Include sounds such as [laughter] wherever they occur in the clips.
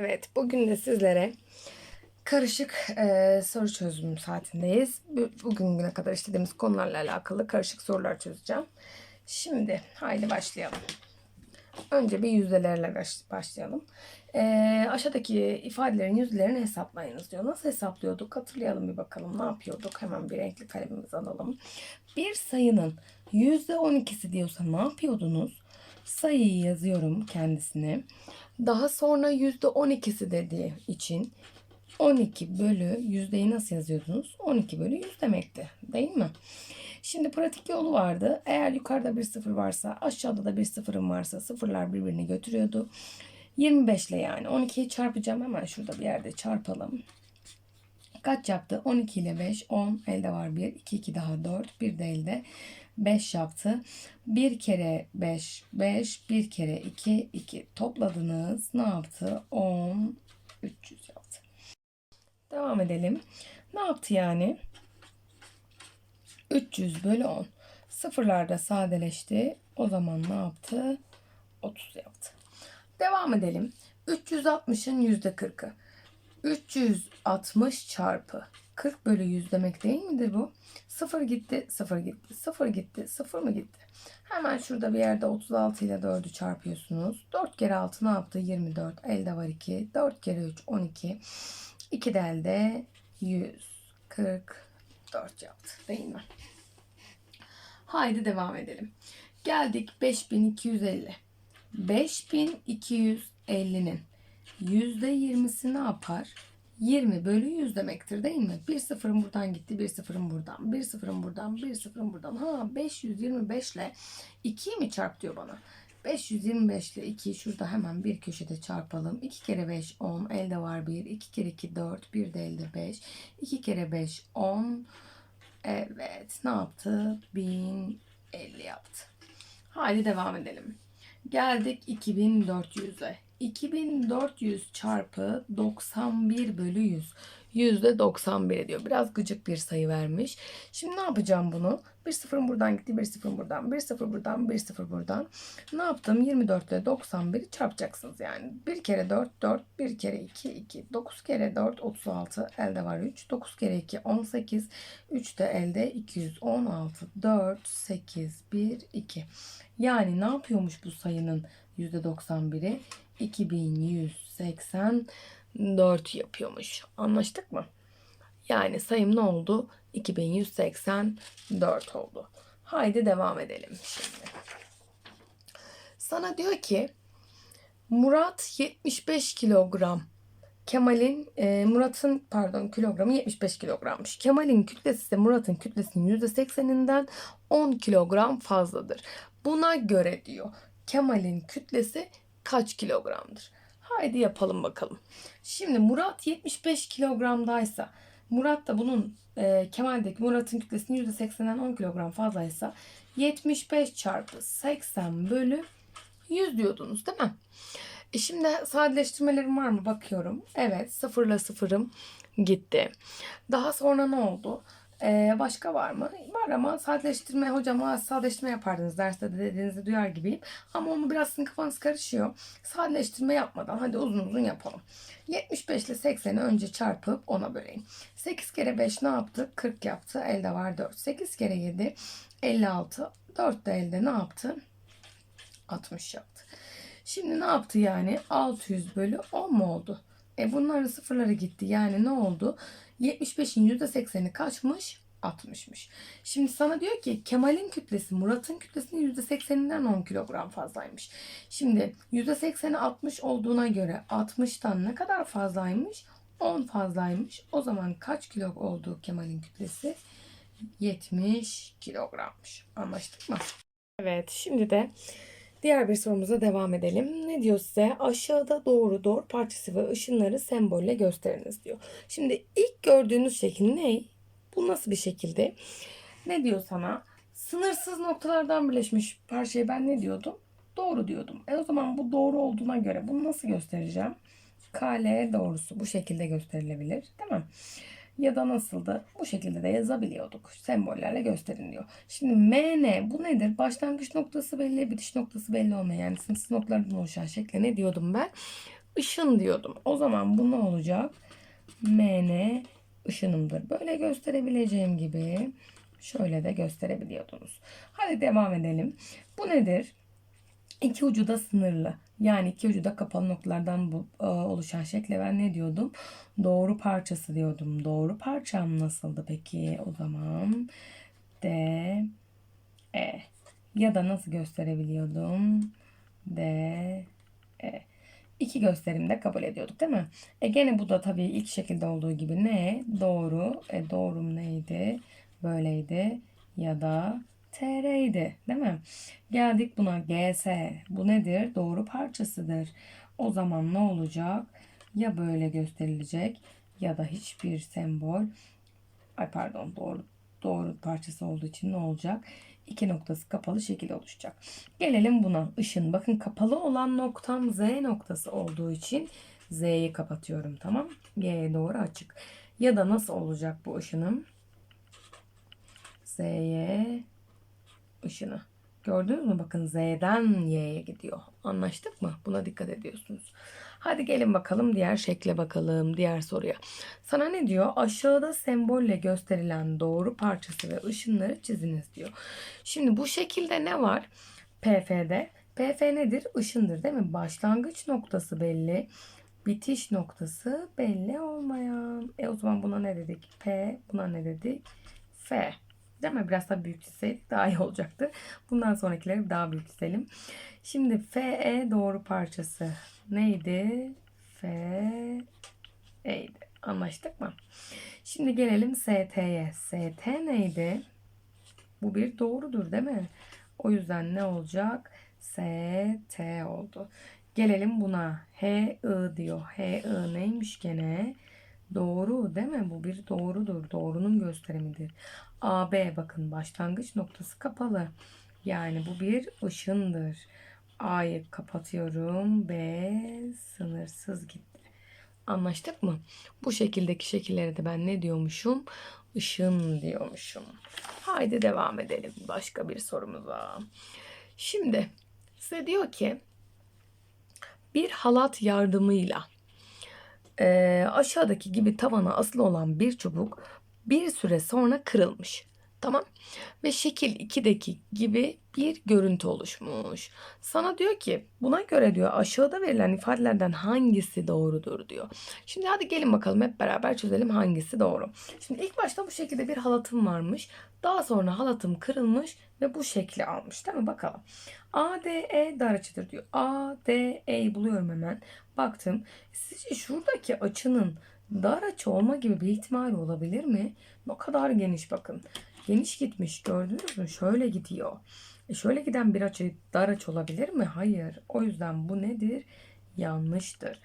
Evet, bugün de sizlere karışık e, soru çözüm saatindeyiz. Bu- Bugüne kadar işlediğimiz konularla alakalı karışık sorular çözeceğim. Şimdi haydi başlayalım. Önce bir yüzdelerle baş- başlayalım. E, aşağıdaki ifadelerin yüzdelerini hesaplayınız diyor. Nasıl hesaplıyorduk? Hatırlayalım bir bakalım. Ne yapıyorduk? Hemen bir renkli kalemimizi alalım. Bir sayının yüzde 12'si diyorsa ne yapıyordunuz? Sayıyı yazıyorum kendisine. Daha sonra yüzde 12'si dediği için 12 bölü yüzdeyi nasıl yazıyordunuz? 12 bölü 100 demekti. Değil mi? Şimdi pratik yolu vardı. Eğer yukarıda bir sıfır varsa aşağıda da bir sıfırım varsa sıfırlar birbirini götürüyordu. 25 ile yani 12'yi çarpacağım. Hemen şurada bir yerde çarpalım. Kaç yaptı? 12 ile 5, 10. Elde var 1. 2, 2 daha 4. Bir de elde 5 yaptı. 1 kere 5, 5. 1 kere 2, 2. Topladınız. Ne yaptı? 10, 300 yaptı. Devam edelim. Ne yaptı yani? 300 bölü 10. Sıfırlarda sadeleşti. O zaman ne yaptı? 30 yaptı. Devam edelim. 360'ın %40'ı. 360 çarpı 40 bölü 100 demek değil midir bu? 0 gitti, 0 gitti, 0 gitti, 0 mı gitti? Hemen şurada bir yerde 36 ile 4'ü çarpıyorsunuz. 4 kere 6 ne yaptı? 24. Elde var 2. 4 kere 3 12. 2 de elde 144 yaptı değil mi? Haydi devam edelim. Geldik 5250. 5250'nin %20'si ne yapar? 20 bölü 100 demektir değil mi? Bir sıfırın buradan gitti, bir sıfırın buradan, bir sıfırın buradan, bir sıfırın buradan. Ha 525 ile 2'yi mi çarp diyor bana. 525 ile 2'yi şurada hemen bir köşede çarpalım. 2 kere 5 10 elde var 1. 2 kere 2 4 bir de elde 5. 2 kere 5 10. Evet ne yaptı? 1050 yaptı. Haydi devam edelim. Geldik 2400'e. 2400 çarpı 91 bölü 100. Yüzde 91 ediyor. Biraz gıcık bir sayı vermiş. Şimdi ne yapacağım bunu? Bir sıfırım buradan gitti, bir sıfırım buradan, bir sıfır buradan, bir sıfır buradan. Ne yaptım? 24 ile 91'i çarpacaksınız yani. Bir kere 4, 4, bir kere 2, 2. 9 kere 4, 36. Elde var 3. 9 kere 2, 18. 3 de elde 216. 4, 8, 1, 2. Yani ne yapıyormuş bu sayının %91'i? 2184 yapıyormuş. Anlaştık mı? Yani sayım ne oldu? 2184 oldu. Haydi devam edelim şimdi. Sana diyor ki Murat 75 kilogram. Kemal'in e, Murat'ın pardon kilogramı 75 kilogrammış. Kemal'in kütlesi ise Murat'ın kütlesinin %80'inden 10 kilogram fazladır. Buna göre diyor Kemal'in kütlesi kaç kilogramdır? Haydi yapalım bakalım. Şimdi Murat 75 kilogramdaysa Murat da bunun e, Kemal'deki Murat'ın kütlesinin %80'den 10 kilogram fazlaysa 75 çarpı 80 bölü 100 diyordunuz değil mi? E şimdi sadeleştirmelerim var mı bakıyorum. Evet sıfırla sıfırım gitti. Daha sonra ne oldu? Ee, başka var mı? Var ama sadeleştirme hocam ha, sadeleştirme yapardınız derste de dediğinizi duyar gibiyim. Ama onu biraz sizin kafanız karışıyor. Sadeleştirme yapmadan hadi uzun uzun yapalım. 75 ile 80'i önce çarpıp 10'a böleyim. 8 kere 5 ne yaptı? 40 yaptı. Elde var 4. 8 kere 7 56. 4 de elde ne yaptı? 60 yaptı. Şimdi ne yaptı yani? 600 bölü 10 mu oldu? E bunların sıfırları gitti. Yani ne oldu? 75'in %80'i kaçmış? 60'mış. Şimdi sana diyor ki Kemal'in kütlesi Murat'ın kütlesinin %80'inden 10 kilogram fazlaymış. Şimdi %80'i 60 olduğuna göre 60'tan ne kadar fazlaymış? 10 fazlaymış. O zaman kaç kilo oldu Kemal'in kütlesi? 70 kilogrammış. Anlaştık mı? Evet şimdi de Diğer bir sorumuza devam edelim. Ne diyor size? Aşağıda doğru doğru parçası ve ışınları sembolle gösteriniz diyor. Şimdi ilk gördüğünüz şekil ne? Bu nasıl bir şekilde? Ne diyor sana? Sınırsız noktalardan birleşmiş parçayı ben ne diyordum? Doğru diyordum. E o zaman bu doğru olduğuna göre bunu nasıl göstereceğim? KL doğrusu bu şekilde gösterilebilir. Değil mi? Ya da nasıldı? Bu şekilde de yazabiliyorduk. Sembollerle gösterin diyor. Şimdi MN bu nedir? Başlangıç noktası belli, bitiş noktası belli olmayan yani sınırsız noktalardan oluşan şekle ne diyordum ben? ışın diyordum. O zaman bu ne olacak? MN ışınımdır. Böyle gösterebileceğim gibi şöyle de gösterebiliyordunuz. Hadi devam edelim. Bu nedir? İki ucu da sınırlı. Yani iki ucu da kapalı noktalardan bu, e, oluşan şekle ben ne diyordum? Doğru parçası diyordum. Doğru parçam nasıldı peki? O zaman D, E. Ya da nasıl gösterebiliyordum? D, E. İki gösterimde kabul ediyorduk değil mi? E gene bu da tabii ilk şekilde olduğu gibi ne? Doğru. E doğrum neydi? Böyleydi. Ya da TR'ydi değil mi? Geldik buna GS. Bu nedir? Doğru parçasıdır. O zaman ne olacak? Ya böyle gösterilecek ya da hiçbir sembol ay pardon doğru doğru parçası olduğu için ne olacak? İki noktası kapalı şekilde oluşacak. Gelelim buna. Işın. Bakın kapalı olan noktam Z noktası olduğu için Z'yi kapatıyorum. Tamam. Y'ye doğru açık. Ya da nasıl olacak bu ışınım? Z'ye ışını. Gördünüz mü? Bakın Z'den Y'ye gidiyor. Anlaştık mı? Buna dikkat ediyorsunuz. Hadi gelin bakalım diğer şekle bakalım. Diğer soruya. Sana ne diyor? Aşağıda sembolle gösterilen doğru parçası ve ışınları çiziniz diyor. Şimdi bu şekilde ne var? PF'de. PF nedir? Işındır değil mi? Başlangıç noktası belli. Bitiş noktası belli olmayan. E o zaman buna ne dedik? P. Buna ne dedik? F. Değil mi? Biraz daha büyük çizseydik daha iyi olacaktı. Bundan sonrakileri daha büyük çizelim. Şimdi FE doğru parçası neydi? FE'ydi. Anlaştık mı? Şimdi gelelim ST'ye. ST neydi? Bu bir doğrudur değil mi? O yüzden ne olacak? ST oldu. Gelelim buna. HI diyor. HI neymiş gene? Doğru değil mi? Bu bir doğrudur. Doğrunun gösterimidir. AB bakın başlangıç noktası kapalı. Yani bu bir ışındır. A'yı kapatıyorum. B sınırsız gitti. Anlaştık mı? Bu şekildeki şekilleri de ben ne diyormuşum? Işın diyormuşum. Haydi devam edelim başka bir sorumuza. Şimdi size diyor ki bir halat yardımıyla e, aşağıdaki gibi tavana asılı olan bir çubuk bir süre sonra kırılmış. Tamam. Ve şekil 2'deki gibi bir görüntü oluşmuş. Sana diyor ki buna göre diyor aşağıda verilen ifadelerden hangisi doğrudur diyor. Şimdi hadi gelin bakalım hep beraber çözelim hangisi doğru. Şimdi ilk başta bu şekilde bir halatım varmış. Daha sonra halatım kırılmış ve bu şekli almış. Değil mi? Bakalım. ADE dar açıdır diyor. ADE'yi buluyorum hemen. Baktım. Sizce şuradaki açının dar açı olma gibi bir ihtimal olabilir mi? Ne kadar geniş bakın. Geniş gitmiş gördünüz mü? Şöyle gidiyor. E şöyle giden bir açı dar açı olabilir mi? Hayır. O yüzden bu nedir? Yanlıştır.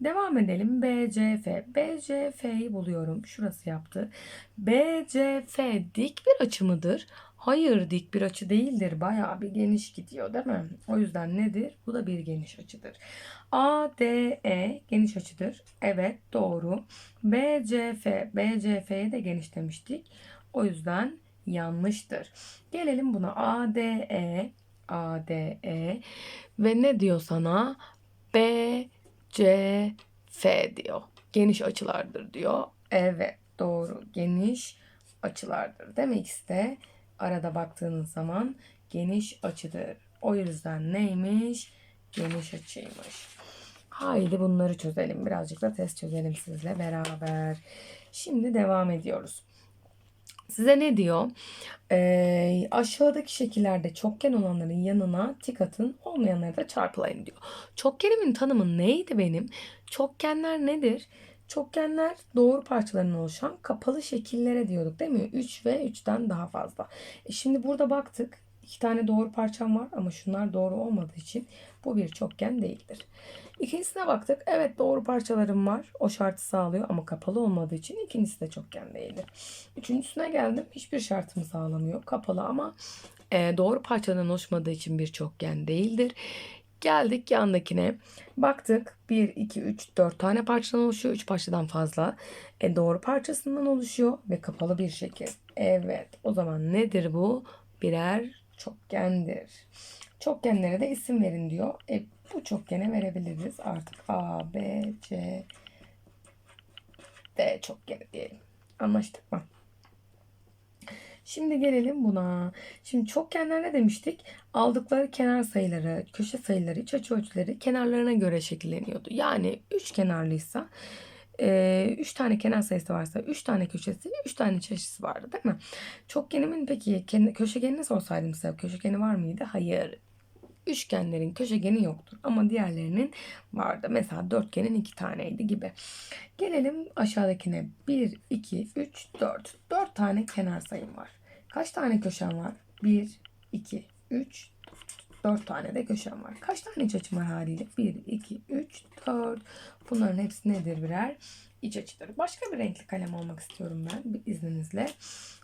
Devam edelim. BCF. BCF'yi buluyorum. Şurası yaptı. BCF dik bir açı mıdır? Hayır dik bir açı değildir. Bayağı bir geniş gidiyor değil mi? O yüzden nedir? Bu da bir geniş açıdır. ADE geniş açıdır. Evet doğru. BCF. BCF'ye de geniş demiştik. O yüzden yanlıştır. Gelelim buna ADE. ADE ve ne diyor sana? BCF diyor. Geniş açılardır diyor. Evet doğru. Geniş açılardır. Demek ise arada baktığınız zaman geniş açıdır. O yüzden neymiş? Geniş açıymış. Haydi bunları çözelim. Birazcık da test çözelim sizle beraber. Şimdi devam ediyoruz. Size ne diyor? Ee, aşağıdaki şekillerde çokgen olanların yanına tik atın, olmayanları da çarpılayın diyor. Çokgenimin tanımı neydi benim? Çokgenler nedir? Çokgenler doğru parçalarından oluşan kapalı şekillere diyorduk değil mi? 3 ve 3'ten daha fazla. E şimdi burada baktık. İki tane doğru parçam var ama şunlar doğru olmadığı için bu bir çokgen değildir. İkincisine baktık. Evet doğru parçalarım var. O şartı sağlıyor ama kapalı olmadığı için ikincisi de çokgen değildir. Üçüncüsüne geldim. Hiçbir şartımı sağlamıyor. Kapalı ama e, doğru parçadan oluşmadığı için bir çokgen değildir. Geldik yandakine. Baktık 1, 2, 3, 4 tane parçadan oluşuyor. 3 parçadan fazla. E, doğru parçasından oluşuyor ve kapalı bir şekil. Evet o zaman nedir bu? Birer çokgendir. Çokgenlere de isim verin diyor. E, bu çokgene verebiliriz artık. A, B, C, D çokgeni diyelim. Anlaştık mı? Şimdi gelelim buna. Şimdi çokgenler ne demiştik? Aldıkları kenar sayıları, köşe sayıları, iç açı ölçüleri kenarlarına göre şekilleniyordu. Yani üç kenarlıysa 3 tane kenar sayısı varsa 3 tane köşesi, 3 tane açısı vardı değil mi? Çokgenimin peki köşegenini sorsaydım size köşegeni var mıydı? Hayır. Üçgenlerin köşegeni yoktur ama diğerlerinin vardı. Mesela dörtgenin iki taneydi gibi. Gelelim aşağıdakine. 1, 2, 3, 4. 4 tane kenar sayım var. Kaç tane köşem var? 1, 2, 3, 4 tane de köşem var. Kaç tane iç açım var haliyle? 1, 2, 3, 4. Bunların hepsi nedir birer? İç açıdır. Başka bir renkli kalem almak istiyorum ben bir izninizle.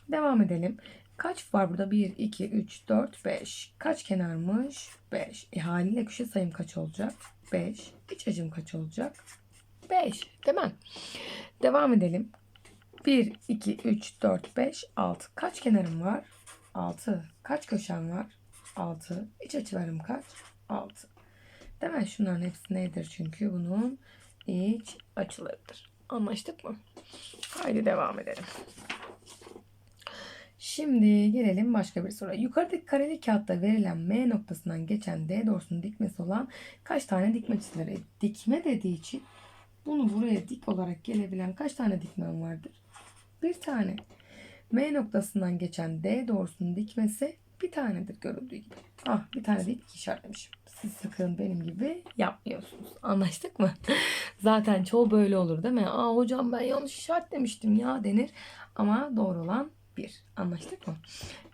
Devam edelim. Kaç var burada? 1, 2, 3, 4, 5. Kaç kenarmış? 5. E haliyle köşe sayım kaç olacak? 5. İç açım kaç olacak? 5. Değil mi? Devam edelim. 1, 2, 3, 4, 5, 6. Kaç kenarım var? 6. Kaç köşem var? 6. İç açılarım kaç? 6. Değil mi? Şunların hepsi nedir çünkü bunun iç açılarıdır. Anlaştık mı? Haydi devam edelim. Şimdi gelelim başka bir soruya. Yukarıdaki kareli kağıtta verilen M noktasından geçen D doğrusunun dikmesi olan kaç tane dikme çizilir? Dikme dediği için bunu buraya dik olarak gelebilen kaç tane dikmen vardır? Bir tane. M noktasından geçen D doğrusunun dikmesi bir tanedir görüldüğü gibi. Ah bir tane değil iki işaretlemişim. Siz sakın benim gibi yapmıyorsunuz. Anlaştık mı? [laughs] Zaten çoğu böyle olur değil mi? Aa hocam ben yanlış işaretlemiştim ya denir. Ama doğru olan bir. Anlaştık mı?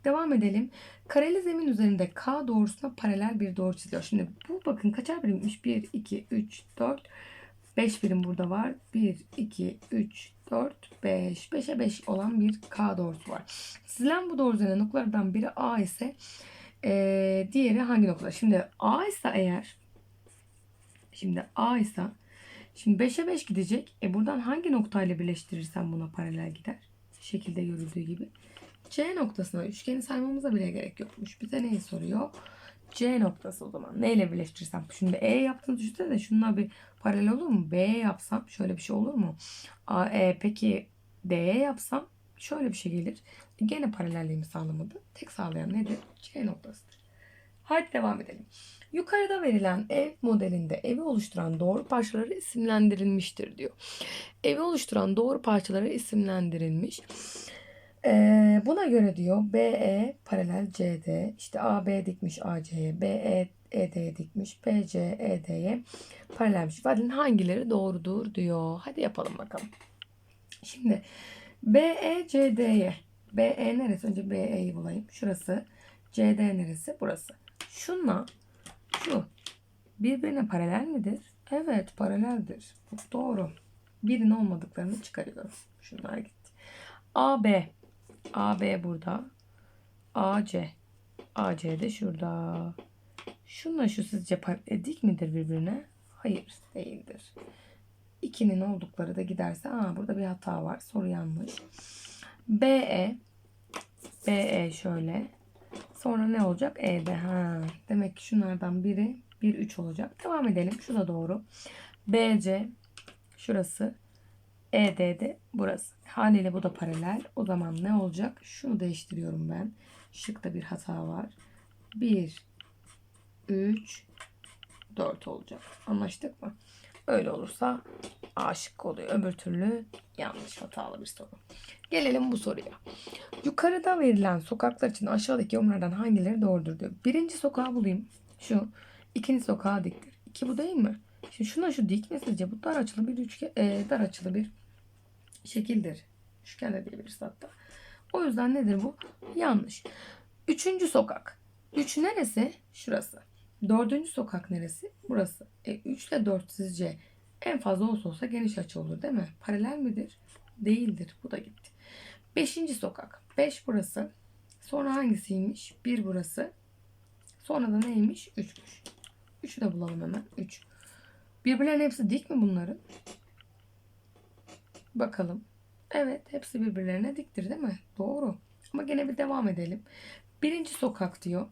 Devam edelim. Kareli zemin üzerinde K doğrusuna paralel bir doğru çiziyor. Şimdi bu bakın kaçar birimmiş? 1, 2, 3, 4, 5 birim burada var. 1, 2, 3, 4, 5. 5'e 5 olan bir K doğrusu var. Çizilen bu doğru üzerinde noktalardan biri A ise eee, diğeri hangi nokta? Şimdi A ise eğer şimdi A ise şimdi 5'e 5 gidecek. E buradan hangi noktayla birleştirirsen buna paralel gider? Şekilde görüldüğü gibi. C noktasına üçgeni saymamıza bile gerek yokmuş. Bize neyi soruyor? C noktası o zaman. Neyle birleştirirsem? Şimdi E yaptığını düşünsene de şununla bir paralel olur mu? B'ye yapsam şöyle bir şey olur mu? A, e, peki D'ye yapsam şöyle bir şey gelir. E, Gene paralelliğimi sağlamadı. Tek sağlayan nedir? C noktasıdır. Hadi devam edelim. Yukarıda verilen ev modelinde evi oluşturan doğru parçaları isimlendirilmiştir diyor. Evi oluşturan doğru parçaları isimlendirilmiş. Ee, buna göre diyor BE paralel CD, işte AB dikmiş AC'ye, BE ED'ye dikmiş, BC ED'ye paralelmiş. İfadenin hangileri doğrudur diyor. Hadi yapalım bakalım. Şimdi BE CD'ye, BE neresi? Önce BE'yi bulayım. Şurası. CD neresi? Burası. Şunla şu birbirine paralel midir? Evet paraleldir. Doğru. Birin olmadıklarını çıkarıyorum. Şunlar gitti. AB. AB burada. AC. AC de şurada. Şunla şu sizce e, dik midir birbirine? Hayır değildir. İkinin oldukları da giderse aa burada bir hata var. Soru yanlış. BE BE şöyle. Sonra ne olacak? E'de. Ha. Demek ki şunlardan biri 1 3 olacak. Devam edelim. Şu da doğru. BC şurası. ED de burası. Haliyle bu da paralel. O zaman ne olacak? Şunu değiştiriyorum ben. Şıkta bir hata var. 1 3 4 olacak. Anlaştık mı? Öyle olursa A şıkkı oluyor. Öbür türlü yanlış hatalı bir soru. Gelelim bu soruya. Yukarıda verilen sokaklar için aşağıdaki yorumlardan hangileri doğrudur diyor. Birinci sokağı bulayım. Şu. İkinci sokağa diktir. İki bu değil mi? Şimdi şuna şu dik mi sizce? Bu dar açılı bir üçgen, e, dar açılı bir şekildir. Üçgen de diyebiliriz hatta. O yüzden nedir bu? Yanlış. Üçüncü sokak. Üç neresi? Şurası. Dördüncü sokak neresi? Burası. E, üç ile dört sizce en fazla olsa olsa geniş açı olur değil mi? Paralel midir? Değildir. Bu da gitti. Beşinci sokak. Beş burası. Sonra hangisiymiş? Bir burası. Sonra da neymiş? Üçmüş. Üçü de bulalım hemen. Üç. Birbirlerinin hepsi dik mi bunların? Bakalım. Evet hepsi birbirlerine diktir değil mi? Doğru. Ama gene bir devam edelim. Birinci sokak diyor.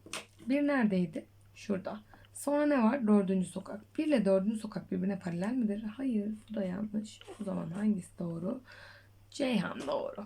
Bir neredeydi? Şurada. Sonra ne var? Dördüncü sokak. 1 ile dördüncü sokak birbirine paralel midir? Hayır. Bu da yanlış. O zaman hangisi doğru? Ceyhan doğru.